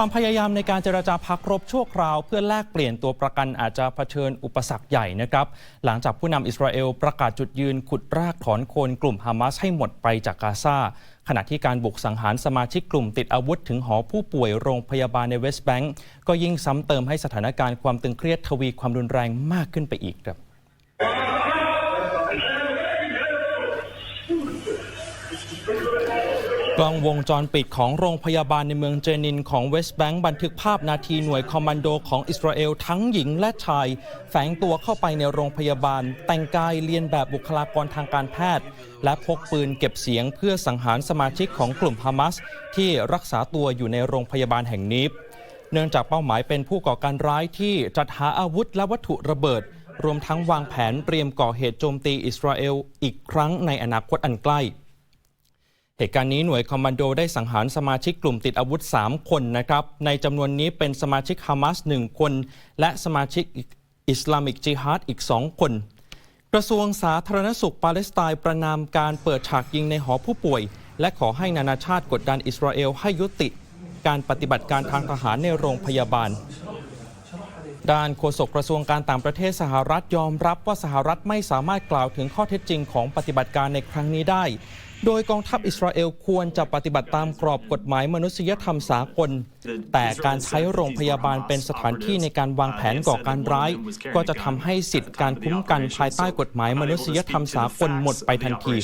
ความพยายามในการเจรจาพักรบชั่วคราว เพื่อแลกเปลี่ยนตัวประกันอาจจะเผชิญอุปสรรคใหญ่นะครับ หลังจากผู้นำอิสราเอลประกาศจุดยืนขุดรากถอนโคนกลุ่มฮามาสให้หมดไปจากกาซาขณะที่การบุกสังหารสมาชิกกลุ่มติดอาวุธถึงหอผู้ป่วยโรงพยาบาลในเวสต์แบงก์ก็ยิ่งซ้ำเติมให้สถานการณ์ความตึงเครียดทวีความรุนแรงมากขึ้นไปอีกครับ กล้องวงจรปิดของโรงพยาบาลในเมืองเจนินของเวสต์แบงก์บันทึกภาพนาทีหน่วยคอมมานโดของอิสราเอลทั้งหญิงและชาย แฝงตัวเข้าไปในโรงพยาบาล แต่งกายเลียนแบบบุคลากรทางการแพทย์ และพกปืนเก็บเสียงเพื่อสังหารสมาชิกของกลุ่มฮามาสที่รักษาตัวอยู่ในโรงพยาบาลแห่งนี้ เนื่องจากเป้าหมายเป็นผู้ก่อการร้ายที่จัดหาอาวุธและวัตถุระเบิด รวมทั้งวางแผนเตรียมก่อเหตุโจมตีอิสราเอลอีกครั้งในอนาคตอันใกล้ เหตุการณ์นี้หน่วยคอมมานโดได้สังหารสมาชิกกลุ่มติดอาวุธ 3 คนนะครับ ในจำนวนนี้เป็นสมาชิกฮามาส 1 คน และสมาชิกอิสลามิกจิฮาดอีก 2 คน กระทรวงสาธารณสุขปาเลสไตน์ประนามการเปิดฉากยิงในหอผู้ป่วย และขอให้นานาชาติกดดันอิสราเอลให้ยุติ การปฏิบัติการทางทหารในโรงพยาบาลด้านโฆษกกระทรวงการต่างประเทศสหรัฐยอมรับว่าสหรัฐไม่สามารถกล่าวถึงข้อเท็จจริงของปฏิบัติการในครั้งนี้ได้ โดยกองทัพอิสราเอลควรจะปฏิบัติตามกรอบกฎหมายมนุษยธรรมสากล แต่การใช้โรงพยาบาลเป็นสถานที่ในการวางแผนก่อการร้าย ก็จะทำให้สิทธิการคุ้มกันภายใต้กฎหมายมนุษยธรรมสากลหมดไปทันที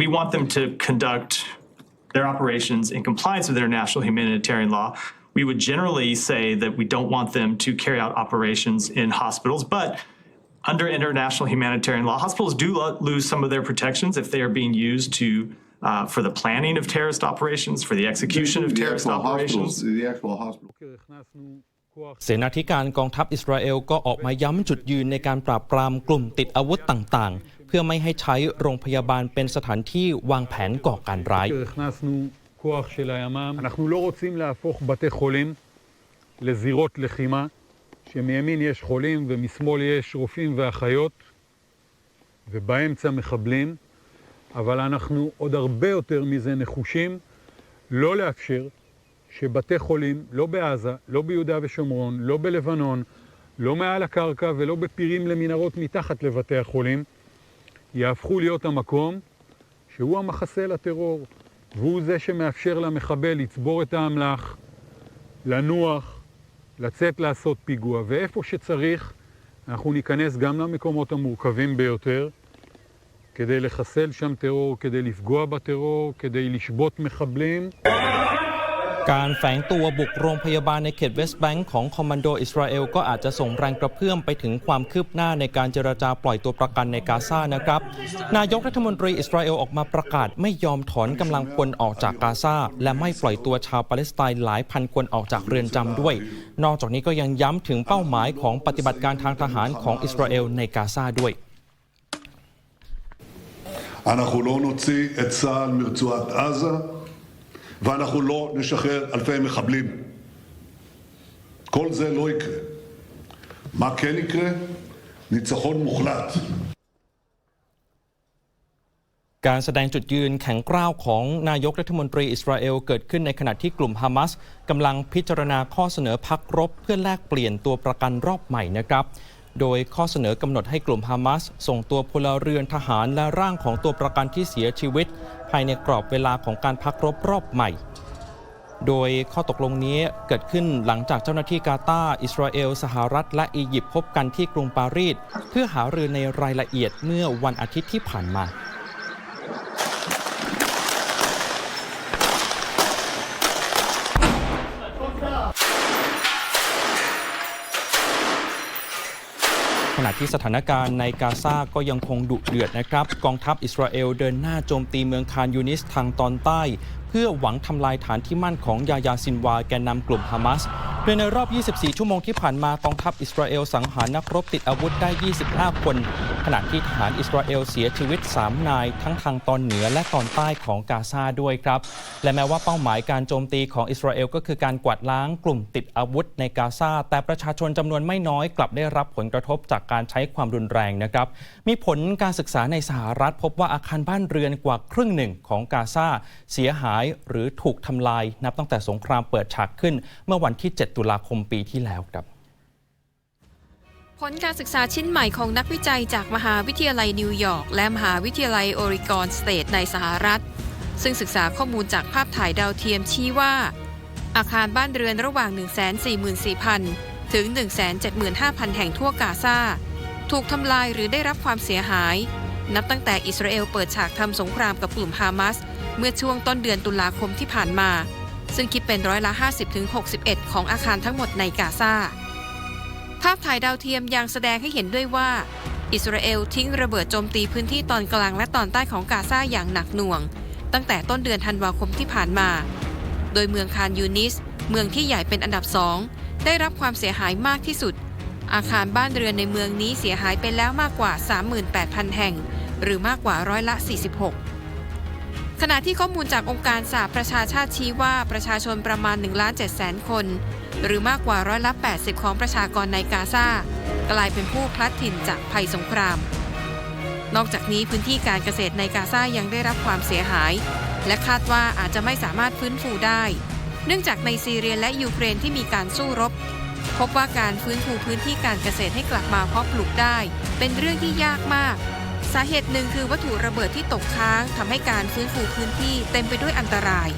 We want them to conduct their operations in compliance with international humanitarian law. we would generally say that we don't want them to carry out operations in hospitals, but under international humanitarian law, hospitals do lo- lose some of their protections if they are being used to uh, for the planning of terrorist operations, for the execution of terrorist operations. The actual hospital. เสนาธิการกองทัพอิสราเอลก็ออกมาย้ำจุดยืนในการปราบปรามกลุ่มติดอาวุธต่าง הכנסנו כוח של הימ"מ. אנחנו לא רוצים להפוך בתי חולים לזירות לחימה, שמימין יש חולים ומשמאל יש רופאים ואחיות, ובאמצע מחבלים, אבל אנחנו עוד הרבה יותר מזה נחושים לא לאפשר שבתי חולים, לא בעזה, לא ביהודה ושומרון, לא בלבנון, לא מעל הקרקע ולא בפירים למנהרות מתחת לבתי החולים, יהפכו להיות המקום שהוא המחסה לטרור, והוא זה שמאפשר למחבל לצבור את האמל"ח, לנוח, לצאת לעשות פיגוע, ואיפה שצריך אנחנו ניכנס גם למקומות המורכבים ביותר כדי לחסל שם טרור, כדי לפגוע בטרור, כדי לשבות מחבלים. การแฝงตัวบุกโรงพยาบาลในเขตเวสต์แบงก์ของคอมมานโดอิสราเอลก็อาจจะส่งแรงกระเพื่อมไปถึงความคืบหน้าในการเจรจาปล่อยตัวประกันในกาซานะครับ นายกรัฐมนตรีอิสราเอลออกมาประกาศไม่ยอมถอนกำลังพลออกจากกาซาและไม่ปล่อยตัวชาวปาเลสไตน์หลายพันคนออกจากเรือนจำด้วย นอกจากนี้ก็ยังย้ำถึงเป้าหมายของปฏิบัติการทางทหารของอิสราเอลในกาซาด้วย אנחנו לא נוציא את צה"ל מרצועת עזה, ואנחנו לא נשחרר אלפי מחבלים. כל זה לא יקרה. מה כן יקרה? ניצחון מוחלט. การแสดงจุดยืนแข็งกร้าวของนายกรัฐมนตรีอิสราเอลเกิดขึ้นในขณะที่กลุ่มฮามาสกำลังพิจารณาข้อเสนอพักรบเพื่อแลกเปลี่ยนตัวประกันรอบใหม่นะครับ โดยข้อเสนอกำหนดให้กลุ่มฮามาสส่งตัวพลเรือนทหารและร่างของตัวประกันที่เสียชีวิต ภายในกรอบเวลาของการพักรบรอบใหม่ โดยข้อตกลงนี้เกิดขึ้นหลังจากเจ้าหน้าที่กาตาร์อิสราเอล สหรัฐ และอียิปต์พบกันที่กรุงปารีสเพื่อหารือในรายละเอียดเมื่อวันอาทิตย์ที่ผ่านมา ขณะที่สถานการณ์ในกาซาก็ยังคงดุเดือดนะครับ กองทัพอิสราเอลเดินหน้าโจมตีเมืองคานยูนิสทางตอนใต้เพื่อหวังทำลายฐานที่มั่นของยายาซินวาแกนนำกลุ่มฮามาสโดยในรอบ 24 ชั่วโมงที่ผ่านมากองทัพอิสราเอลสังหารนักรบติดอาวุธได้ 25 คน ขณะที่ทหารอิสราเอลเสียชีวิต 3 นาย ทั้งทางตอนเหนือและตอนใต้ของกาซาด้วยครับ และแม้ว่าเป้าหมายการโจมตีของอิสราเอลก็คือการกวาดล้างกลุ่มติดอาวุธในกาซา แต่ประชาชนจำนวนไม่น้อยกลับได้รับผลกระทบจากการใช้ความรุนแรงนะครับ มีผลการศึกษาในสหรัฐพบว่าอาคารบ้านเรือนกว่าครึ่งหนึ่งของกาซาเสียหายหรือถูกทำลายนับตั้งแต่สงครามเปิดฉากขึ้น เมื่อวันที่ 7 ตุลาคมปีที่แล้วครับผลการศึกษาชิ้นใหม่ของนักวิจัยจากมหาวิทยาลัยนิวยอร์กและมหาวิทยาลัยโอริกอนสเตทในสหรัฐ ซึ่งศึกษาข้อมูลจากภาพถ่ายดาวเทียมชี้ว่า อาคารบ้านเรือนระหว่าง 144,000 ถึง 175,000 แห่งทั่วกาซาถูกทำลายหรือได้รับความเสียหาย นับตั้งแต่อิสราเอลเปิดฉากทำสงครามกับกลุ่มฮามาส เมื่อช่วงต้นเดือนตุลาคมที่ผ่านมา ซึ่งคิดเป็นร้อยละ 50-61 ของอาคารทั้งหมดในกาซาภาพถ่ายดาวเทียมยังแสดงให้เห็นด้วยว่า อิสราเอลทิ้งระเบิดโจมตีพื้นที่ตอนกลางและตอนใต้ของกาซาอย่างหนักหน่วง ตั้งแต่ต้นเดือนธันวาคมที่ผ่านมา โดยเมืองคานยูนิส เมืองที่ใหญ่เป็นอันดับสองได้รับความเสียหายมากที่สุด อาคารบ้านเรือนในเมืองนี้เสียหายไปแล้วมากกว่า 38,000 แห่ง หรือมากกว่าร้อยละ 46 ขณะที่ข้อมูลจากองค์การสหประชาชาติชี้ว่าประชาชนประมาณ1ล้าน7แสนคน หรือมากกว่าร้อยละ 80 ของประชากรในกาซากลายเป็นผู้พลัดถิ่นจากภัยสงคราม นอกจากนี้พื้นที่การเกษตรในกาซายังได้รับความเสียหาย และคาดว่าอาจจะไม่สามารถฟื้นฟูได้ เนื่องจากในซีเรียและยูเครนที่มีการสู้รบ พบว่าการฟื้นฟูพื้นที่การเกษตรให้กลับมาเพาะปลูกได้ เป็นเรื่องที่ยากมาก สาเหตุหนึ่งคือวัตถุระเบิดที่ตกค้างทำให้การฟื้นฟูพื้นที่เต็มไปด้วยอันตราย